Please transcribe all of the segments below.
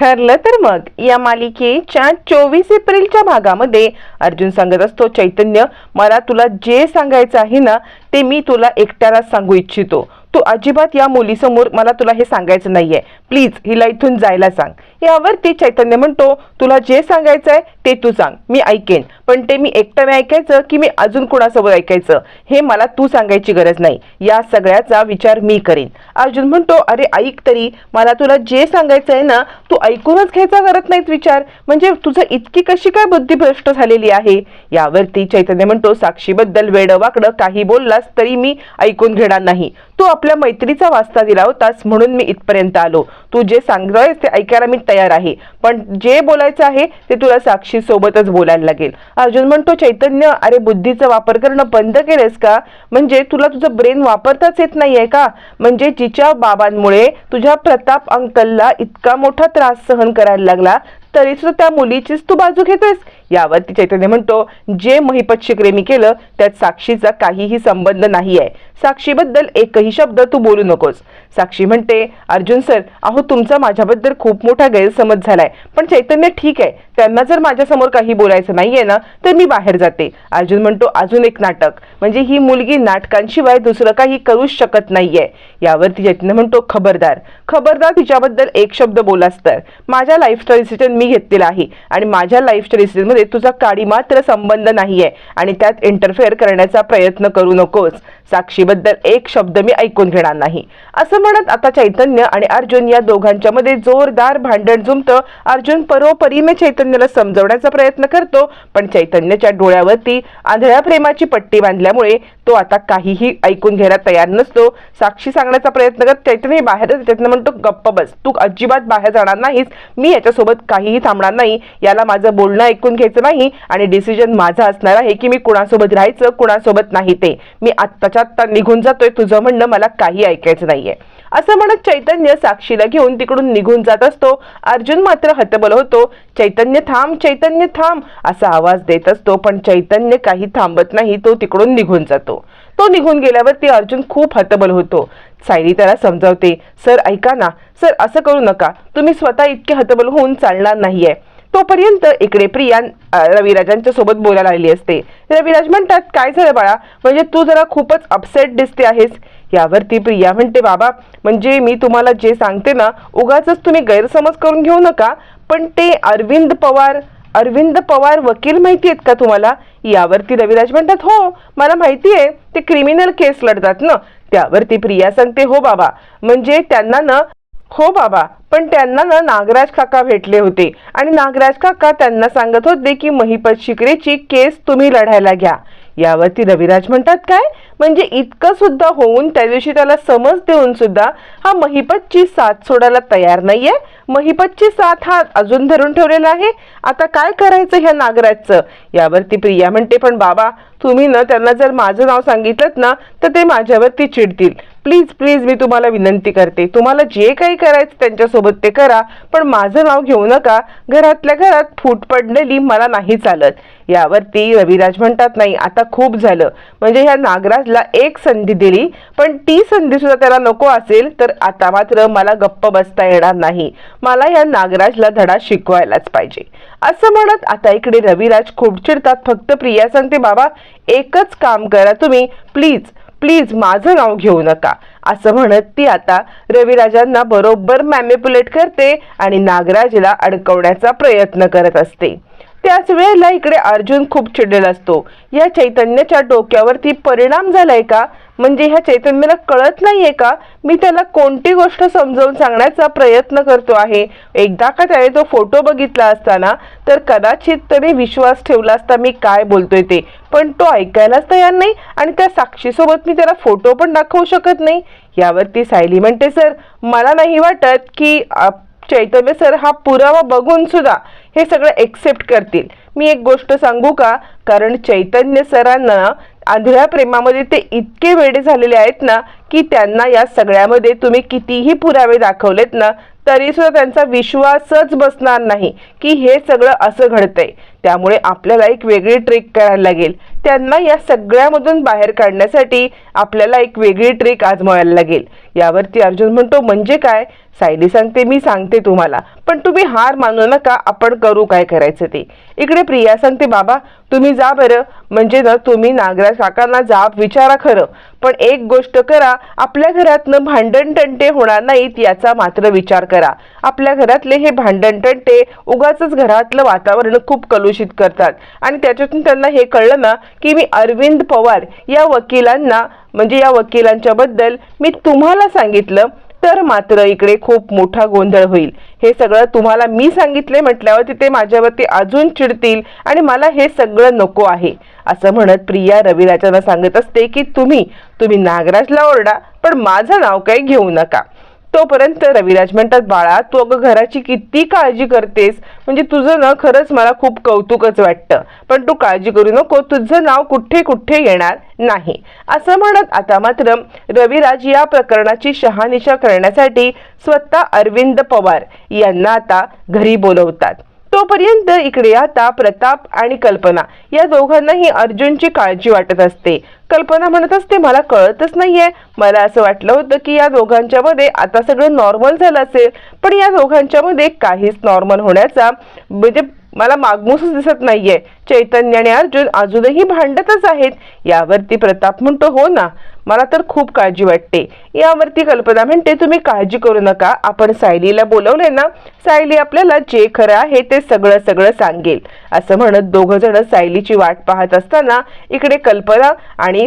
ठरलं तर मग या मालिकेच्या चोवीस एप्रिलच्या भागामध्ये अर्जुन सांगत असतो चैतन्य मला तुला जे सांगायचं आहे ना ते मी तुला एकट्याला सांगू इच्छितो. तू अजिबात या मुलीसमोर मला तुला हे सांगायचं नाहीये. प्लीज हिला इथून जायला सांग. यावरती चैतन्य म्हणतो तुला जे सांगायचं आहे ते तू सांग. मी ऐकेन. पण ते मी एकट्याने ऐकायचं की मी अजून कोणासोबत ऐकायचं? हे मला तू सांगायची गरज नाही. या सगळ्याचा विचार मी करीन. अर्जुन म्हणतो अरे ऐक तरी. मला तुला जे सांगायचं आहे ना तू ऐकूनच घ्यायचा करत नाहीत विचार. म्हणजे तुझं इतकी कशी काय बुद्धिभ्रष्ट झालेली आहे? यावरती चैतन्य म्हणतो साक्षीबद्दल वेडवाकडं काही बोललास तरी मी ऐकून घेणार नाही. तू आपल्या मैत्रीचा वास्ता दिला होतास म्हणून मी इथपर्यंत आलो. तू जे सांगतोयस ते ऐकायला मी तयार आहे. पण जे बोलायचं आहे ते तुला साक्षी सोबतच बोलायला लागेल. अर्जुन म्हणतो चैतन्य अरे बुद्धीचा वापर करणं बंद केलंस का? म्हणजे तुला तुझं ब्रेन वापरताच येत नाहीये का? म्हणजे जिच्या बाबांमुळे तुझ्या प्रताप अंकलला इतका मोठा त्रास सहन करायला लागला तरी सुद्धा त्या मुलीचीच तू बाजू घेतोयस? यावरती चैतन्य म्हणतो जे महिपत शिकरे मी केलं त्यात साक्षीचा काहीही संबंध नाही आहे साक्षीबद्दल एकही शब्द तू बोलू नकोस. साक्षी म्हणते अर्जुन सर अहो तुमचा माझ्याबद्दल खूप मोठा गैरसमज झालाय. पण चैतन्य ठीक आहे. त्यांना जर माझ्यासमोर काही बोलायचं नाहीये ना तर मी बाहेर जाते. अर्जुन म्हणतो अजून एक नाटक. म्हणजे ही मुलगी नाटकांशिवाय दुसरं काही करूच शकत नाहीये. यावरती चैतन्य म्हणतो खबरदार. खबरदार तिच्याबद्दल एक शब्द बोलास तर. माझ्या लाईफस्टाईल डिसिजन मी घेतलेला आहे. आणि माझ्या लाईफस्टाईल डिसिजनमध्ये तुझा काडी मात्र संबंध नाहीये आणि त्यात इंटरफेअर करण्याचा प्रयत्न करू नकोस. साक्षीबद्दल एक शब्द मी ऐकून घेणार नाही. असं म्हणत आता चैतन्य आणि अर्जुन या दोघांच्या मध्ये जोरदार भांडण जुमतं. अर्जुन परोपरीने चैतन्याला समजवण्याचा प्रयत्न करतो पण चैतन्याच्या डोळ्यावरती आंधळ्या प्रेमाची पट्टी बांधल्यामुळे तो आता काहीही ऐकून घ्यायला तयार नसतो. साक्षी सांगण्याचा प्रयत्न करत चैतन्य बाहेर चैतन्य म्हणतो गप्प बस. तू अजिबात बाहेर जाणार नाहीस. मी याच्यासोबत काहीही थांबणार नाही. याला माझं बोलणं ऐकून घ्यायचं नाही आणि डिसिजन माझा असणार आहे की मी कुणासोबत राहायचं कुणासोबत नाही ते. मी आत्ताच्या आत्ता निघून जातोय. तुझं म्हणणं मला काही ऐकायचं नाहीये. असं म्हणत चैतन्य साक्षीला घेऊन तिकडून निघून जात असतो. अर्जुन मात्र हतबल होतो. चैतन्य थांब चैतन्य थांब असा आवाज देत असतो. पण चैतन्य काही थांबत नाही तो तिकडून निघून जातो. तो निघून गेल्यावरती अर्जुन खूप हतबल होतो. सायली त्याला समजावते सर ऐका ना. सर असं करू नका. तुम्ही स्वतः इतके हतबल होऊन चालणार नाहीये. तोपर्यंत इकडे प्रिया रविराजांच्या सोबत बोलायला आलेली असते. रविराज म्हणतात काय झालं बाळा? म्हणजे तू जरा खूपच अपसेट दिसते आहेस. यावरती प्रिया म्हणते बाबा म्हणजे मी तुम्हाला जे सांगते ना उगाच तुम्ही गैरसमज करून घेऊ नका पण ते अरविंद पवार अरविंद पवार वकील माहिती आहेत का तुम्हाला? यावरती रविराज म्हणतात हो मला माहिती आहे ते क्रिमिनल केस लढतात ना. त्यावरती प्रिया सांगते हो बाबा म्हणजे त्यांना ना हो बाबा पण त्यांना ना नागराज काका भेटले होते. आणि नागराज काका त्यांना सांगत होते की महिपत शिकरेची केस तुम्ही लढायला घ्या. यावरती रविराज म्हणतात काय? म्हणजे इतकं सुद्धा होऊन त्या दिवशी त्याला समज देऊन सुद्धा हा महिपतची साथ सोडायला तयार नाहीये. महिपतची साथ हा अजून धरून ठेवलेला आहे. आता काय करायचं ह्या नागराजचं? यावरती प्रिया म्हणते पण बाबा तुम्ही ना त्यांना जर माझं नाव सांगितलं ना तर ते माझ्यावरती चिडतील. प्लीज प्लीज मी तुम्हाला विनंती करते. तुम्हाला जे काही करायचं त्यांच्यासोबत ते करा पण माझं नाव घेऊ नका. घरातल्या घरात फूट पडलेली मला नाही चालत. यावरती रविराज म्हणतात नाही आता खूप झालं. म्हणजे ह्या नागराजला एक संधी दिली पण ती संधी सुद्धा त्याला नको असेल तर आता मात्र मला गप्प बसता येणार नाही. मला या नागराजला धडा शिकवायलाच पाहिजे. असं म्हणत आता इकडे रविराज खूप चिडतात. फक्त प्रिया सांगते बाबा एकच काम करा तुम्ही. प्लीज प्लीज माझं नाव घेऊ नका. असं म्हणत ती आता रविराजांना बरोबर मॅनिप्युलेट करते आणि नागराजला अडकवण्याचा प्रयत्न करत असते. त्याच वेळेला इकडे अर्जुन खूप चिडलेला असतो. या चैतन्याच्या डोक्यावरती परिणाम झालाय का? म्हणजे ह्या चैतन्याला कळत नाहीये का? मी त्याला कोणती गोष्ट समजावून सांगण्याचा प्रयत्न करतो आहे? एकदा का त्याने तो फोटो बघितला असताना? तर कदाचित त्याने विश्वास ठेवला असता मी काय बोलतोय ते. पण तो ऐकायलाच तयार नाही आणि त्या साक्षीसोबत मी त्याला फोटो पण दाखवू शकत नाही. यावरती सायली म्हणते सर मला नाही वाटत की चैतन्य सर हा पुरावा बघून सुद्धा हे सगळं एक्सेप्ट करतील. मी एक गोष्ट सांगू का? कारण चैतन्य सरांना आंधळ्या प्रेमामध्ये ते इतके वेडे झालेले आहेत ना की त्यांना या सगळ्यामध्ये तुम्ही कितीही पुरावे दाखवलेत ना तरी सुद्धा त्यांचा विश्वासच बसणार नाही की हे सगळं असं घडतंय. त्यामुळे आपल्याला एक वेगळी ट्रिक करायला लागेल. त्यांना या सगळ्यामधून बाहेर काढण्यासाठी आपल्याला एक वेगळी ट्रिक आजमावायला लागेल. यावरती अर्जुन म्हणतो म्हणजे काय? सायली सांगते मी सांगते तुम्हाला. पण तुम्ही हार मानू नका आपण करू काय करायचं ते. इकडे प्रिया सांगते बाबा तुम्ही जा बरं. म्हणजे ना तुम्ही नागराज काकांना जा विचारा खरं. पण एक गोष्ट करा आपल्या घरातनं भांडण टंटे होणार नाहीत याचा मात्र विचार करा. आपल्या घरातले हे भांडण टंटे उगाच घरातलं वातावरण खूप कलुषित करतात. आणि त्याच्यातून त्यांना हे कळलं ना की मी अरविंद पवार या वकिलांना म्हणजे या वकिलांच्या बद्दल मी तुम्हाला सांगितलं तर मात्र इकडे खूप मोठा गोंधळ होईल. हे सगळं तुम्हाला मी सांगितले म्हटल्यावर तिथे माझ्यावरती अजून चिडतील आणि मला हे सगळं नको आहे. असं म्हणत प्रिया रविराजांना सांगत असते की तुम्ही तुम्ही नागराजला ओरडा पण माझं नाव काही घेऊ नका. तोपर्यंत रविराज म्हणतात बाळा तू अगं घराची किती काळजी करतेस? म्हणजे तुझं ना खरंच मला खूप कौतुकच वाटतं. पण तू काळजी करू नको तुझं नाव कुठे कुठे येणार नाही. असं म्हणत आता मात्र रविराज या प्रकरणाची शहानिशा करण्यासाठी स्वतः अरविंद पवार यांना आता घरी बोलवतात. तोपर्यंत इकडे आता प्रताप आणि कल्पना या दोघांनाही अर्जुनची काळजी वाटत असते. कल्पना म्हणत असते मला कळतच नाहीये. मला असं वाटलं होतं की या दोघांच्या मध्ये आता सगळं नॉर्मल झालं असेल. पण या दोघांच्या मध्ये काहीच नॉर्मल होण्याचा म्हणजे मला मागमूसच दिसत नाहीये. चैतन्य आणि अर्जुन अजूनही भांडतच आहेत. यावरती प्रताप म्हणतो हो ना मला तर खूप काळजी वाटते. यावरती कल्पना म्हणते तुम्ही काळजी करू नका. आपण सायलीला बोलवले ना सायली आपल्याला जे खरं आहे ते सगळं सगळं सांगेल. असं म्हणत दोघ जण सायलीची वाट पाहत असताना इकडे कल्पना आणि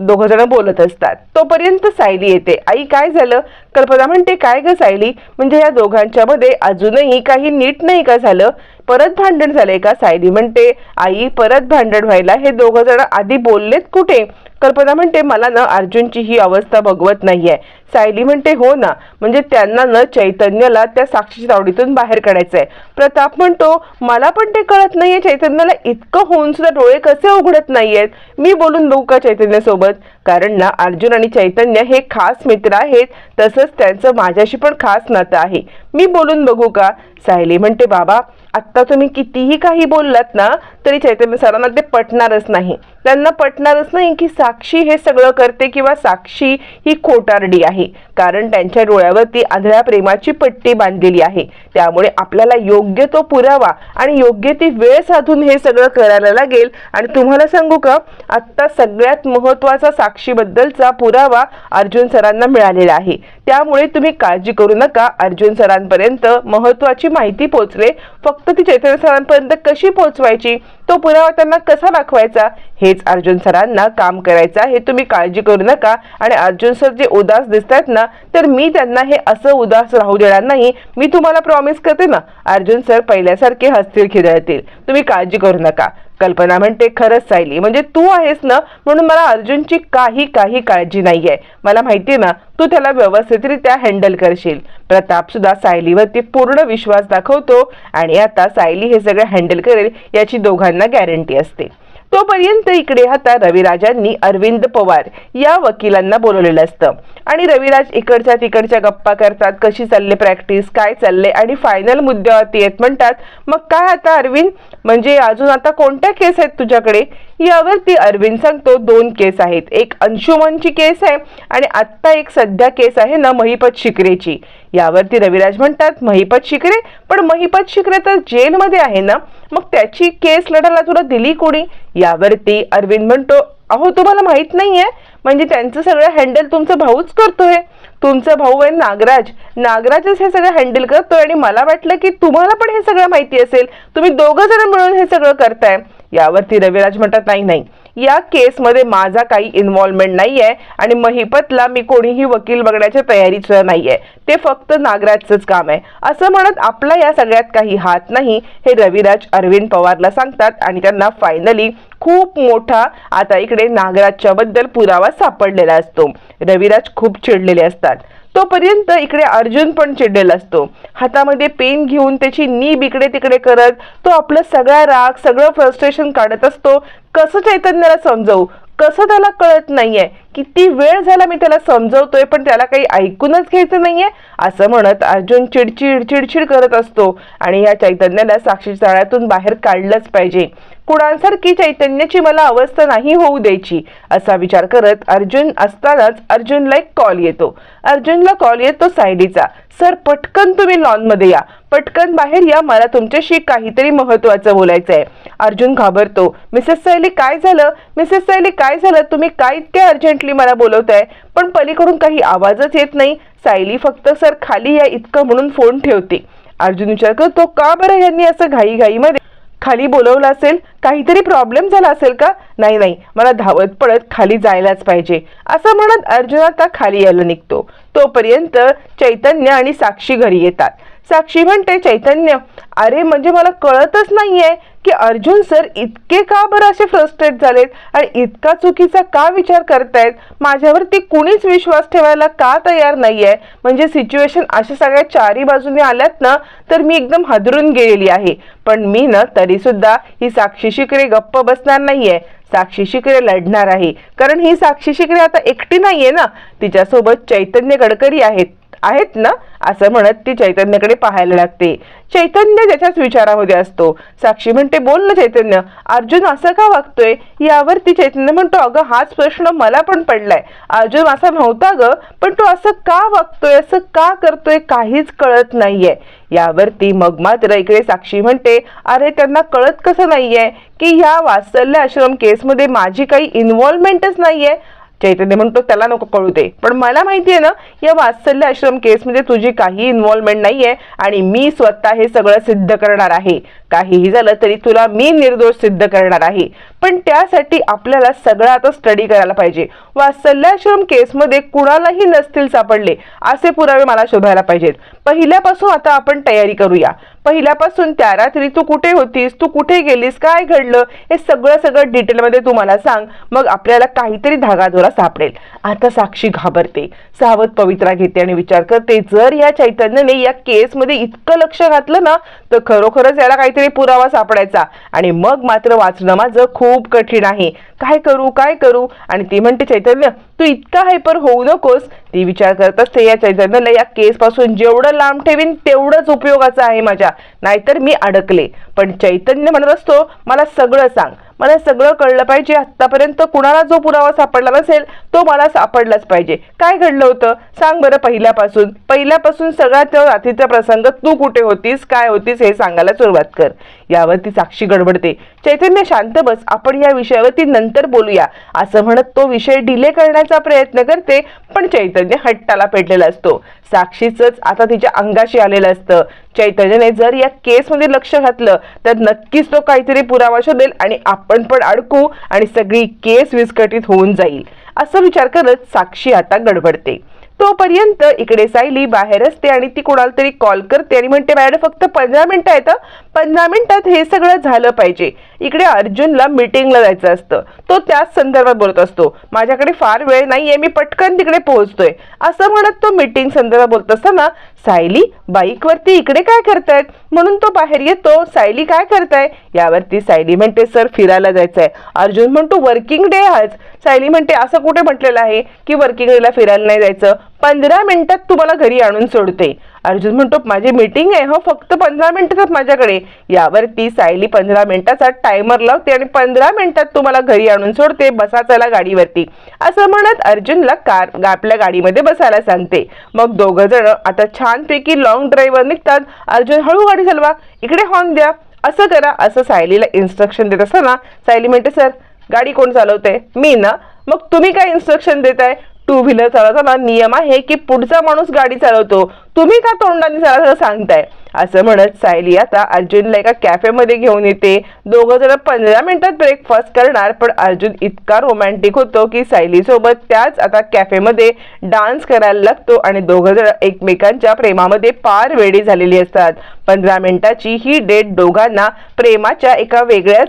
दोघ जण बोलत असतात. तोपर्यंत सायली येते. आई काय झालं? कल्पना म्हणते काय ग सायली? म्हणजे या दोघांच्या मध्ये अजूनही काही नीट नाही का झालं? परत भांडण झाले. का सायली म्हणते आई परत भांडण व्हायला हे दोघं जण आधी बोललेत कुठे? कल्पना म्हणते मला ना अर्जुनची ही अवस्था बघवत नाहीये. सायली म्हणते हो ना म्हणजे त्यांना न चैतन्यला त्या साक्षीच्या तावडीतून बाहेर काढायचंय. प्रताप म्हणतो मला पण ते कळत नाहीये चैतन्याला इतकं होऊन सुद्धा डोळे कसे उघडत नाहीयेत? मी बोलून बघू का चैतन्यासोबत? कारण ना अर्जुन आणि चैतन्य हे खास मित्र आहेत तसंच त्यांचं माझ्याशी पण खास नातं आहे. मी बोलून बघू का? सायली म्हणते बाबा आत्ता तुम्ही कितीही काही बोललात ना तरी चैतन्य सरांना ते पटणारच नाही. त्यांना पटणारच नाही की साक्षी हे सगळं करते किंवा साक्षी ही खोटारडी आहे. कारण त्यांच्या डोळ्यावरती आंधळ्या प्रेमाची पट्टी बांधलेली आहे. त्यामुळे आपल्याला योग्य तो पुरावा आणि योग्य ती वेळ साधून हे सगळं करायला लागेल. आणि तुम्हाला सांगू का आत्ता सगळ्यात महत्त्वाचा साक्षीबद्दलचा पुरावा अर्जुन सरांना मिळालेला आहे. त्यामुळे तुम्ही काळजी करू नका. अर्जुन सरांपर्यंत महत्वाची माहिती पोहोचले. फक्त ती चैतन्य सरांपर्यंत कशी पोहोचवायची? तो पुरावा त्यांना कसा दाखवायचा? हेच अर्जुन सरांना काम करायचं आहे. तुम्ही काळजी करू नका. आणि अर्जुन सर जे उदास दिसत आहेत ना तर मी त्यांना हे असं उदास राहू देणार नाही. मी तुम्हाला प्रॉमिस करते ना अर्जुन सर पहिल्यासारखे हसतील खिदळतील. तुम्ही काळजी करू नका. कल्पना म्हणते खरंच सायली म्हणजे तू आहेस ना म्हणून मला अर्जुनची काही काही काळजी नाहीये. मला माहिती ना तू त्याला व्यवस्थितरित्या हँडल करशील. प्रताप सुद्धा सायलीवरती पूर्ण विश्वास दाखवतो आणि आता सायली हे सगळं हँडल करेल याची दोघांना गॅरंटी असते. तोपर्यंत इकडे आता रविराजांनी अरविंद पवार या वकिलांना बोलवलेलं असतं. आणि रविराज इकडच्या तिकडच्या गप्पा करतात कशी चालले प्रॅक्टिस काय चालले आणि फायनल मुद्द्यावरती येत म्हणतात मग काय आता अरविंद? म्हणजे अजून आता कोणत्या केस आहेत तुझ्याकडे? यावरती अरविंद सांगतो दोन केस आहेत. एक अंशुमनची केस आहे आणि आत्ता एक सध्या केस आहे ना महिपत शिकरेची. यावरती रविराज म्हणतात महिपत शिकरे? पण महिपत शिकरे तर जेलमध्ये आहे ना? मग त्याची केस लढायला तुला दिली कोणी? यावरती अरविंद म्हणतो अहो तुम्हाला माहीत नाहीये. म्हणजे त्यांचं सगळं हँडल तुमचा भाऊच करतोय. तुमचा भाऊ आहे नागराज. नागराजच हे सगळं हँडल करतोय आणि मला वाटलं की तुम्हाला पण हे सगळं माहिती असेल. तुम्ही दोघं जण मिळून हे सगळं करताय. यावरती रविराज म्हणतात नाही नाही. या केसमध्ये माझा काही इन्व्हॉल्वमेंट नाही आहे आणि महिपतला मी कोणीही वकील बघण्याच्या तयारीचं नाही आहे ते फक्त नागराजचंच काम आहे. असं म्हणत आपला या सगळ्यात काही हात नाही हे रविराज अरविंद पवारला सांगतात आणि त्यांना फायनली खूप मोठा आता इकडे नागराजच्या बद्दल पुरावा सापडलेला असतो. रविराज खूप चिडलेले असतात. तोपर्यंत इकडे अर्जुन पण चिडलेला असतो. हातामध्ये पेन घेऊन त्याची नीब इकडे तिकडे करत तो आपलं सगळा राग सगळं फ्रस्ट्रेशन काढत असतो. कसं चैतन्याला समजवू? कसं त्याला कळत नाहीये? किती वेळ झाला मी त्याला समजवतोय पण त्याला काही ऐकूनच घ्यायचं नाहीये? असं म्हणत अर्जुन चिडचिड चिडचिड करत असतो. आणि या चैतन्याला साक्षी जाळ्यातून बाहेर काढलंच पाहिजे. कुणांसारखी चैतन्याची मला अवस्था नाही होऊ द्यायची असा विचार करत अर्जुन असतानाच अर्जुनला एक कॉल येतो. अर्जुनला कॉल येतो सायलीचा. सर पटकन तुम्ही लॉनमध्ये या. पटकन बाहेर या. मला तुमच्याशी काहीतरी महत्वाचं बोलायचं आहे अर्जुन घाबरतो. मिसेस सायली काय झालं? मिसेस सायली काय झालं? तुम्ही काय इतक्या अर्जंटली मला बोलवताय? पण पलीकडून काही आवाजच येत नाही. सायली फक्त सर खाली या इतकं म्हणून फोन ठेवते. अर्जुन विचार करतो का बरं यांनी असं घाईघाईमध्ये खाली बोलवलं असेल काहीतरी प्रॉब्लेम झाला असेल का? नाही नाही. मला धावत पडत खाली जायलाच पाहिजे. असं म्हणत अर्जुन आता खाली यायला निघतो. तोपर्यंत चैतन्य आणि साक्षी घरी येतात. साक्षी म्हणते चैतन्य अरे म्हणजे मला कळतच नाहीये की अर्जुन सर इतके का बरं असे फ्रस्ट्रेट झालेत आणि इतका चुकीचा का विचार करतायत? माझ्यावरती कुणीच विश्वास ठेवायला का तयार नाही आहे म्हणजे सिच्युएशन अशा सगळ्या चारी बाजूने आल्यात ना तर मी एकदम हादरून गेलेली आहे. पण मी ना तरीसुद्धा ही साक्षी शिकरे गप्प बसणार नाहीये. साक्षी शिकरे लढणार आहे. कारण ही साक्षी शिकरे आता एकटी नाहीये ना. तिच्यासोबत चैतन्य गडकरी आहेत. आहेत ना? असं म्हणत ती चैतन्याकडे पाहायला लागते. चैतन्य त्याच्याच विचारामध्ये असतो. साक्षी म्हणते बोल ना चैतन्य अर्जुन असं का वागतोय? यावर ती चैतन्य म्हणतो अगं हाच प्रश्न मला पण पडलाय. अर्जुन असा नव्हता ग पण तो असं का वागतोय असं का करतोय काहीच कळत नाहीये. यावरती मग मात्र इकडे साक्षी म्हणते अरे त्यांना कळत कसं नाहीये? की ह्या वात्सल्य आश्रम केसमध्ये माझी काही इन्व्हॉल्वमेंटच नाहीये? चैतन्य म्हणतो त्याला नको कळू दे. पण मला माहिती आहे ना या वात्सल्य आश्रम केसमध्ये तुझी काही इन्व्हॉल्वमेंट नाहीये आणि मी स्वतः हे सगळं सिद्ध करणार आहे. काहीही झालं तरी तुला मी निर्दोष सिद्ध करणार आहे. पण त्यासाठी आपल्याला सगळं आता स्टडी करायला पाहिजे. वात्सल्याश्रम केसमध्ये कुणालाही नसतील सापडले असे पुरावे मला शोधायला पाहिजेत. पहिल्यापासून आता आपण तयारी करूया. पहिल्यापासून त्या रात्री तू कुठे होतीस तू कुठे गेलीस काय घडलं हे सगळं सगळं डिटेलमध्ये तू मला सांग. मग आपल्याला काहीतरी धागाधोरा सापडेल. आता साक्षी घाबरते. सावध पवित्रा घेते आणि विचार करते जर या चैतन्याने या केसमध्ये इतकं लक्ष घातलं ना तर खरोखरच याला काहीतरी पुरावा सापडायचा. आणि मग मात्र वाचणं माझं खूप खूप कठीण आहे. काय करू काय करू? आणि ती म्हणते चैतन्य तू इतका हायपर होऊ नकोस ती विचार करत असते या चैतन्यला या केसपासून जेवढं लांब ठेवीन तेवढंच उपयोगाचं आहे माझ्या. नाहीतर मी अडकले. पण चैतन्य म्हणत असतो मला सगळं सांग. मला सगळं कळलं पाहिजे. आत्तापर्यंत कुणाला जो पुरावा सापडला नसेल तो मला सापडलाच पाहिजे. काय घडलं होतं? सांग बरं पहिल्यापासून. पहिल्यापासून सगळ्यात रात्रीचा प्रसंग तू कुठे होतीस? काय होतीस? हे सांगायला सुरुवात कर. यावरती साक्षी गडबडते. चैतन्य शांत बस. आपण या विषयावरती नंतर बोलूया. असं म्हणत तो विषय डिले करण्याचा प्रयत्न करते पण चैतन्य हट्टाला पेटलेला असतो. साक्षीच आता तिच्या अंगाशी आलेलं असतं. चैतन्याने जर या केसमध्ये लक्ष घातलं तर नक्कीच तो काहीतरी पुरावा शोधेल आणि आपण पण अडकू आणि सगळी केस विस्कटीत होऊन जाईल. असं विचार करत साक्षी आता गडबडते. तोपर्यंत इकडे सायली बाहेर असते आणि ती कोणाला तरी कॉल करते आणि म्हणते मॅडम फक्त पंधरा मिनिटं आहेत पंधरा मिनिटात हे सगळं झालं पाहिजे. इकडे अर्जुनला मीटिंगला जायचं असतं. तो त्याच संदर्भात बोलत असतो. माझ्याकडे फार वेळ नाहीये मी पटकन तिकडे पोहोचतोय. असं म्हणत तो मीटिंग संदर्भात बोलत असताना सायली बाईकवरती इकडे काय करतायत? म्हणून तो बाहेर येतो. सायली काय करताय? यावरती सायली म्हणते सर फिरायला जायचंय. अर्जुन म्हणतो वर्किंग डे आज. सायली म्हणते असं कुठे म्हटलेलं आहे की वर्किंग डेला फिरायला नाही जायचं? पंधरा मिनिटात तुम्हाला घरी आणून सोडते. अर्जुन म्हणतो माझी मीटिंग आहे हो फक्त पंधरा मिनिटात माझ्याकडे. यावरती सायली पंधरा मिनिटाचा टायमर लावते आणि पंधरा मिनिटात तुम्हाला घरी आणून सोडते बसा चला गाडीवरती. असं म्हणत अर्जुनला कार आपल्या गाडीमध्ये बसायला सांगते. मग दोघं जण आता छानपैकी लॉंग ड्राईव्हवर निघतात. अर्जुन हळू गाडी चालवा इकडे हॉर्न द्या. असं करा असं सायलीला इन्स्ट्रक्शन देत असताना सायली म्हणते सर गाडी कोण चालवते? मी ना. मग तुम्ही काय इन्स्ट्रक्शन देताय? टू व्हीलर चालवताना नियम आहे की पुढचा माणूस गाडी चालवतो. तुम्ही का तोंडाने सरासर सांगताय? असं म्हणत सायली आता अर्जुनला एका कॅफेमध्ये घेऊन येते. दोघं जण पंधरा मिनिटात ब्रेकफास्ट करणार पण अर्जुन इतका रोमॅन्टिक होतो की सायलीसोबत त्याच आता कॅफेमध्ये डान्स करायला लागतो आणि दोघं जण एकमेकांच्या प्रेमामध्ये फार वेळी झालेली असतात. पंधरा मिनिटाची ही डेट दोघांना प्रेमाच्या एका वेगळ्याच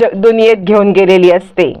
ज दुनियेत घेऊन गेलेली असते.